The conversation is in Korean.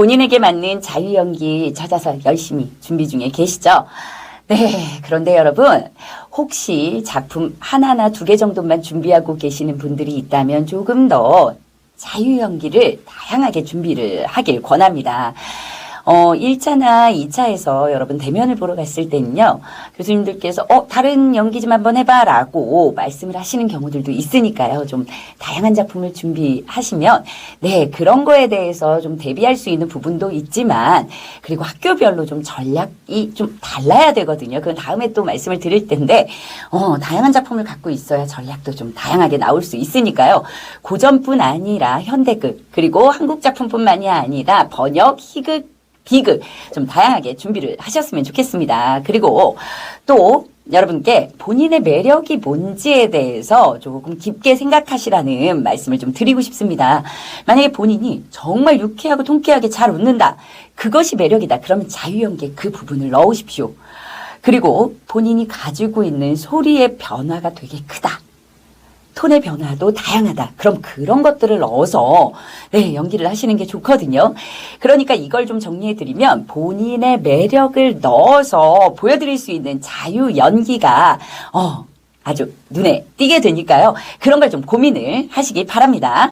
본인에게 맞는 자유 연기 찾아서 열심히 준비 중에 계시죠? 네, 그런데 여러분, 혹시 작품 하나나 두 개 정도만 준비하고 계시는 분들이 있다면 조금 더 자유 연기를 다양하게 준비를 하길 권합니다. 어, 1차나 2차에서 여러분 대면을 보러 갔을 때는요, 교수님들께서, 어, 다른 연기 좀 한번 해봐 라고 말씀을 하시는 경우들도 있으니까요. 좀 다양한 작품을 준비하시면, 네, 그런 거에 대해서 좀 대비할 수 있는 부분도 있지만, 그리고 학교별로 좀 전략이 좀 달라야 되거든요. 그건 다음에 또 말씀을 드릴 텐데, 어, 다양한 작품을 갖고 있어야 전략도 좀 다양하게 나올 수 있으니까요. 고전뿐 아니라 현대극, 그리고 한국 작품뿐만이 아니라 번역, 희극, 비극 좀 다양하게 준비를 하셨으면 좋겠습니다. 그리고 또 여러분께 본인의 매력이 뭔지에 대해서 조금 깊게 생각하시라는 말씀을 좀 드리고 싶습니다. 만약에 본인이 정말 유쾌하고 통쾌하게 잘 웃는다. 그것이 매력이다. 그러면 자유연기에 그 부분을 넣으십시오. 그리고 본인이 가지고 있는 소리의 변화가 되게 크다. 톤의 변화도 다양하다. 그럼 그런 것들을 넣어서 네, 연기를 하시는 게 좋거든요. 그러니까 이걸 좀 정리해 드리면 본인의 매력을 넣어서 보여드릴 수 있는 자유 연기가 어 아주 눈에 띄게 되니까요. 그런 걸 좀 고민을 하시기 바랍니다.